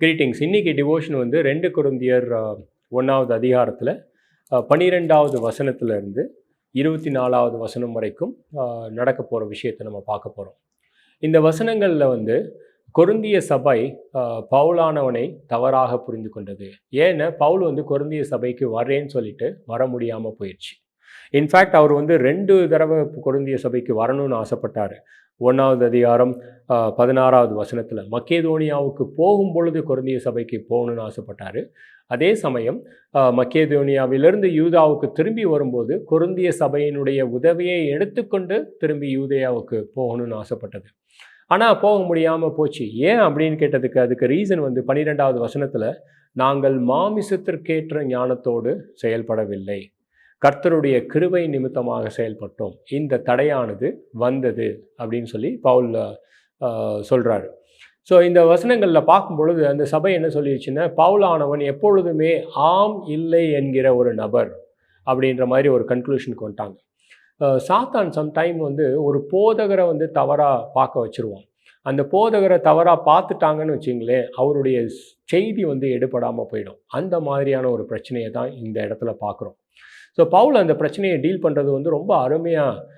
Greetings இன்னைக்கு devotion வந்து ரெண்டு குருந்தியர் ஒன்றாவது அதிகாரத்தில் பன்னிரெண்டாவது வசனத்திலிருந்து இருபத்தி நாலாவது வசனம் வரைக்கும் நடக்க போகிற விஷயத்தை நம்ம பார்க்க போகிறோம் இந்த வசனங்களில் வந்து கொருந்திய சபை பவுலானவனை தவறாக புரிந்து கொண்டது. ஏன்னா பவுல் வந்து கொருந்திய சபைக்கு வரேன்னு சொல்லிட்டு வர முடியாமல் போயிடுச்சு இன்ஃபேக்ட் அவர் வந்து ரெண்டு தடவை கொருந்திய சபைக்கு வரணும்னு ஆசைப்பட்டார். ஒன்றாவது அதிகாரம் பதினாறாவது வசனத்தில் மக்கேதோனியாவுக்கு போகும் பொழுது கொருந்திய சபைக்கு போகணும்னு ஆசைப்பட்டார். அதே சமயம் மக்கேதோனியாவிலிருந்து யூதாவுக்கு திரும்பி வரும்போது கொருந்திய சபையினுடைய உதவியை எடுத்துக்கொண்டு திரும்பி யூதேயாவுக்கு போகணும்னு ஆசைப்பட்டது. ஆனால் போக முடியாமல் போச்சு. ஏன் அப்படின்னு கேட்டதுக்கு அதுக்கு ரீசன் வந்து பன்னிரெண்டாவது வசனத்தில் நாங்கள் மாமிசத்திற்கேற்ற ஞானத்தோடு செயல்படவில்லை. கர்த்தருடைய கிருபை நிமித்தமாக செயல்பட்டோம். இந்த தடையானது வந்தது அப்படின்னு சொல்லி பவுல் சொல்கிறாரு ஸோ இந்த வசனங்களில் பார்க்கும்பொழுது அந்த சபை என்ன சொல்லிடுச்சுன்னா பவுலானவன் எப்பொழுதுமே ஆம் இல்லை என்கிற ஒரு நபர் அப்படின்ற மாதிரி ஒரு கன்க்ளூஷனுக்கு வந்துட்டாங்க. சாத்தான் சம்டைம் வந்து ஒரு போதகரை வந்து தவறாக பார்க்க வச்சுருவான். அந்த போதகரை தவறாக பார்த்துட்டாங்கன்னு வச்சிங்களேன் அவருடைய செய்தி வந்து எடுபடாமல் போயிடும். அந்த மாதிரியான ஒரு பிரச்சனையை தான் இந்த இடத்துல பார்க்குறோம். ஸோ பவுல் அந்த பிரச்சனையை டீல் பண்ணுறது வந்து ரொம்ப அருமையாக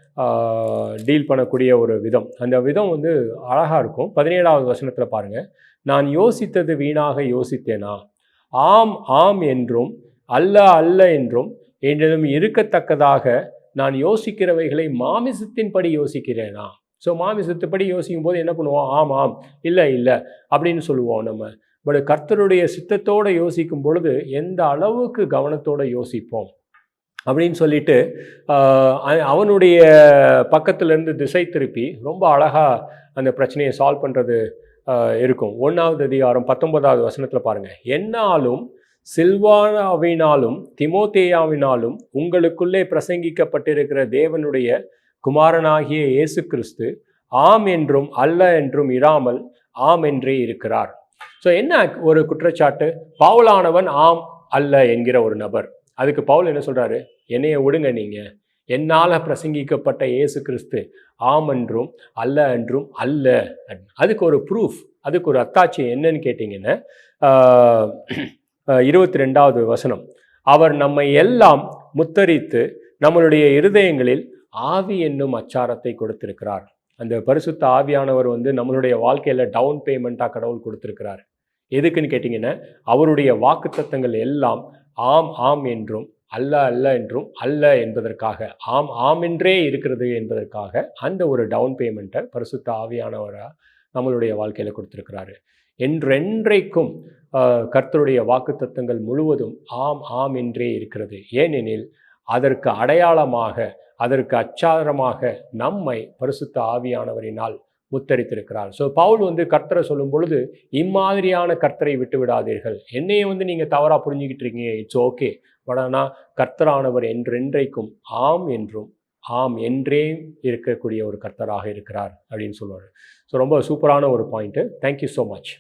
டீல் பண்ணக்கூடிய ஒரு விதம். அந்த விதம் வந்து அழகாக இருக்கும். பதினேழாவது வசனத்தில் பாருங்கள் நான் யோசித்தது வீணாக யோசித்தேனா? ஆம் ஆம் என்றும் அல்ல அல்ல என்றும் என்றதும் இருக்கத்தக்கதாக நான் யோசிக்கிறவைகளை மாமிசத்தின்படி யோசிக்கிறேனா? ஸோ மாமிசத்துப்படி யோசிக்கும் போது என்ன பண்ணுவோம்? ஆம் ஆம் இல்லை இல்லை அப்படின்னு சொல்லுவோம் நம்ம. பட் கர்த்தருடைய சித்தத்தோடு யோசிக்கும் பொழுது எந்த அளவுக்கு கவனத்தோடு யோசிப்போம்? அப்படின்னு சொல்லிட்டு அவனுடைய பக்கத்துலேருந்து திசை திருப்பி ரொம்ப அழகாக அந்த பிரச்சனையை சால்வ் பண்ணுறது இருக்கும். ஒன்றாவது அதிகாரம் பத்தொன்பதாவது வசனத்தில் பாருங்கள் என்னாலும் சில்வானாவினாலும் திமோத்தேயாவினாலும் உங்களுக்குள்ளே பிரசங்கிக்கப்பட்டிருக்கிற தேவனுடைய குமாரனாகிய இயேசு கிறிஸ்து ஆம் என்றும் அல்ல என்றும் இராமல் ஆம் என்றே இருக்கிறார். ஸோ என்ன ஒரு குற்றச்சாட்டு? பாவலானவன் ஆம் அல்ல என்கிற ஒரு நபர். அதுக்கு பவுல் என்ன சொல்கிறாரு என்னைய விடுங்க நீங்கள் என்னால் பிரசங்கிக்கப்பட்ட இயேசு கிறிஸ்து ஆம் என்றும் அல்ல என்றும் அல்ல. அதுக்கு ஒரு ப்ரூஃப் அதுக்கு ஒரு அத்தாட்சி என்னன்னு கேட்டிங்கன்னா இருபத்தி ரெண்டாவது வசனம். அவர் நம்மை எல்லாம் முத்தரித்து நம்மளுடைய இருதயங்களில் ஆவி என்னும் அச்சாரத்தை கொடுத்திருக்கிறார். அந்த பரிசுத்த ஆவியானவர் வந்து நம்மளுடைய வாழ்க்கையில் டவுன் பேமெண்ட்டாக கடவுள் கொடுத்துருக்கிறார். எதுக்குன்னு கேட்டிங்கன்னா அவருடைய வாக்குத்தத்தங்கள் எல்லாம் ஆம் ஆம் என்றும் அல்ல அல்ல என்றும் அல்ல என்பதற்காக ஆம் ஆம் என்றே இருக்கிறது என்பதற்காக அந்த ஒரு டவுன் பேமெண்ட்டை பரிசுத்த ஆவியானவராக நம்மளுடைய வாழ்க்கையில் கொடுத்துருக்கிறாரு. என்றென்றைக்கும் கர்த்தருடைய கர்த்தருடைய வாக்குத்தத்தங்கள் முழுவதும் ஆம் ஆம் என்றே இருக்கிறது. ஏனெனில் அதற்கு அடையாளமாக அதற்கு அச்சாரமாக நம்மை பரிசுத்த ஆவியானவரினால் முத்தரித்திருக்கிறார். ஸோ பவுல் வந்து கர்த்தரை சொல்லும் பொழுது இம்மாதிரியான கர்த்தரை விட்டு விடாதீர்கள் என்னையை வந்து நீங்கள் தவறாக புரிஞ்சுக்கிட்டு இருக்கீங்க. இட்ஸ் ஓகே பட் ஆனால் கர்த்தரானவர் என்றென்றைக்கும் ஆம் என்றும் ஆம் என்றே இருக்கக்கூடிய ஒரு கர்த்தராக இருக்கிறார் அப்படின்னு சொல்லுவார். ஸோ ரொம்ப சூப்பரான ஒரு பாயிண்ட்டு தேங்க்யூ ஸோ மச்